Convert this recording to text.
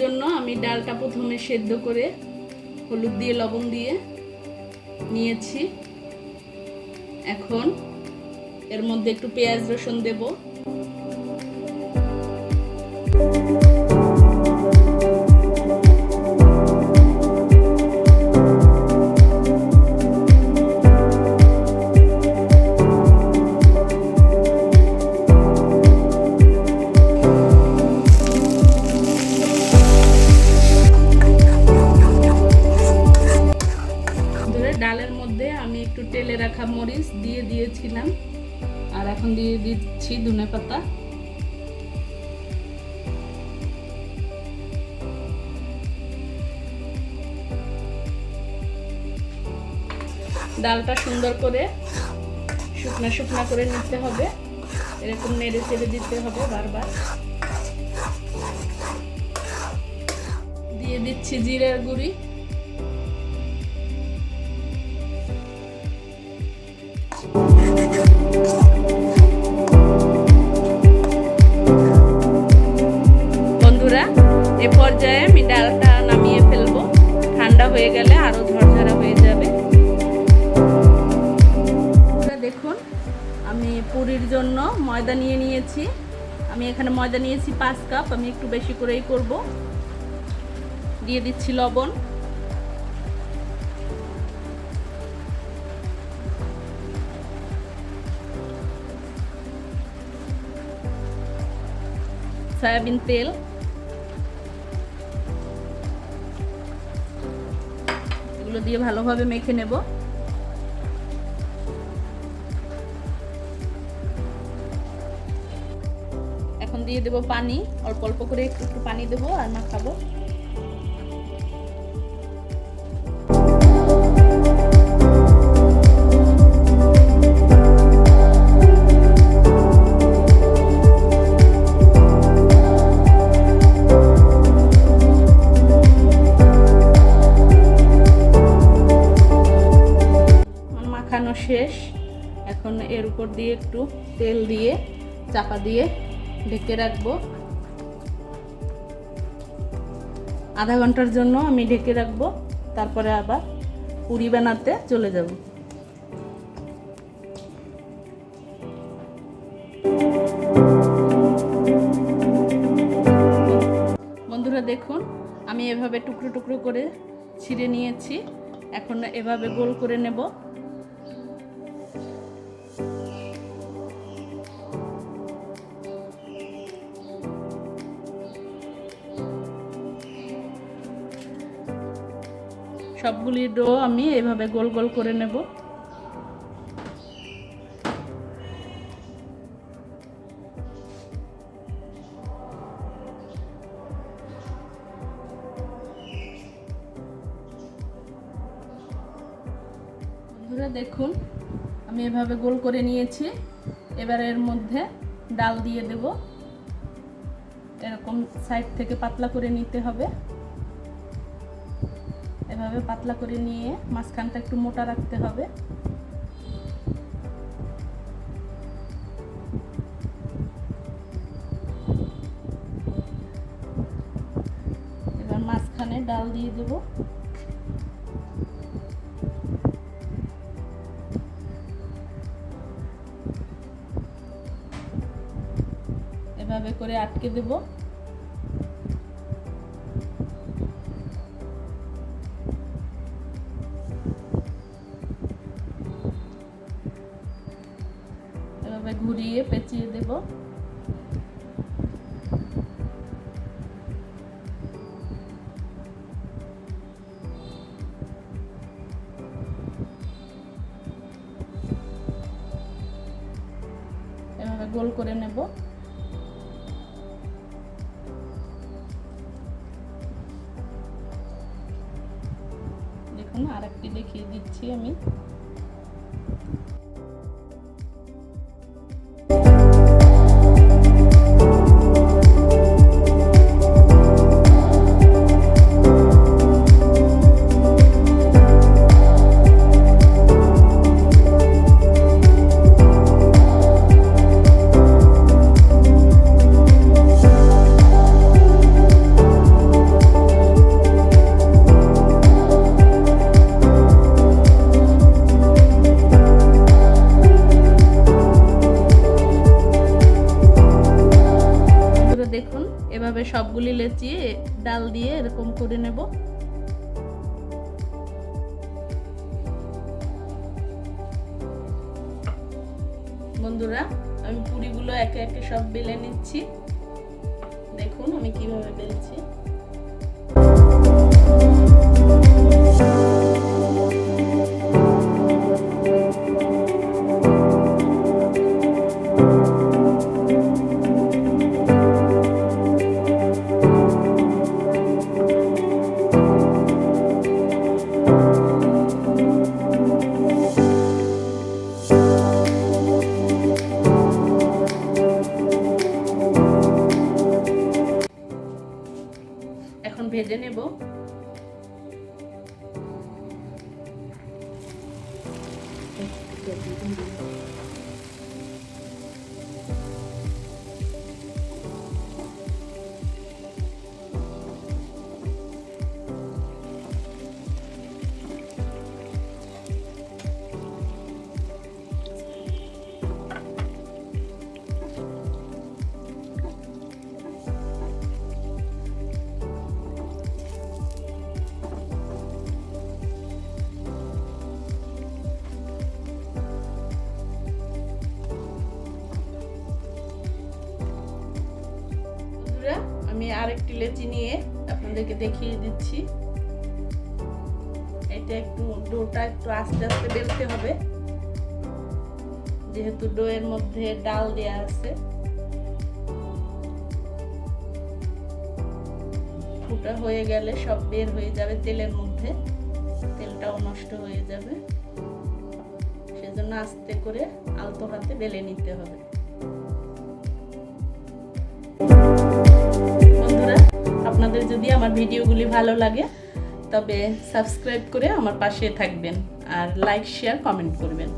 জন্য আমি ডালটা প্রথমে সেদ্ধ করে হলুদ দিয়ে, লবণ দিয়ে নিয়েছি। এখন এর মধ্যে একটু পেঁয়াজ রসুন দেব। দিয়ে দিচ্ছি ধনে পাতা। ডালটা সুন্দর করে শুকনা শুকনা করে নিতে হবে। এরকম নেড়ে চেড়ে দিতে হবে বারবার। দিয়ে দিচ্ছি জিরের গুঁড়ি। পুরির জন্য ময়দা নিয়ে নিয়েছি। আমি এখানে ময়দা নিয়েছি পাঁচ কাপ, আমি একটু বেশি করেই করব। দিয়ে দিচ্ছি লবণ। সয়াবিন তেল। এগুলো দিয়ে ভালোভাবে মেখে নেব। দিয়ে দেব পানি। অল্প অল্প করে একটু একটু পানি দেবো আর মাখাবো। শেষ। এখন এর উপর দিয়ে একটু তেল দিয়ে, চাপা দিয়ে ঢেকে রাখব। আধা ঘণ্টার জন্য আমি ঢেকে রাখব, তারপরে আবার পুরি বানাতে চলে যাব। বন্ধুরা দেখুন, আমি এভাবে টুকরো টুকরো করে ছিঁড়ে নিয়েছি। এখন এভাবে গোল করে নেব। সবগুলি ডো আমি এভাবে গোল গোল করে নেব। দেখুন, আমি এভাবে গোল করে নিয়েছি। এবার এর মধ্যে ডাল দিয়ে দেব। এরকম সাইড থেকে পাতলা করে নিতে হবে। এভাবে পাতলা করে নিয়ে মাঝখানটা একটু মোটা রাখতে হবে। এবার মাঝখানে ডাল দিয়ে দেবো। এভাবে করে আটকে দেব। ঘুরিয়ে পেঁচিয়ে দেব। এভাবে গোল করে নেব। দেখুন আর একটি দেখিয়ে দিচ্ছি আমি। লেচি ডাল দিয়ে এরকম করে নেব। বন্ধুরা, আমি পুরিগুলো একে একে সব বেলে নিচ্ছি। দেখুন আমি কীভাবে বেলছি। এখন ভেজে নেব। বন্ধুরা আরেকটি লেচি নিয়ে আপনাদেরকে দেখিয়ে দিচ্ছি। এটা একটু ডোটা একটু আস্তে আস্তে বেলতে হবে। যেহেতু ডোয়ের মধ্যে ডাল দেয়া আছে। ফুটা হয়ে গেলে সব বের হয়ে যাবে তেলের মধ্যে। তেলটাও নষ্ট হয়ে যাবে। সেজন্য আস্তে করে আলতো হাতে বেলে নিতে হবে। বন্ধুরা আপনাদের যদি আমার ভিডিওগুলি ভালো লাগে, তবে সাবস্ক্রাইব করে আমার পাশে থাকবেন আর লাইক শেয়ার কমেন্ট করবেন।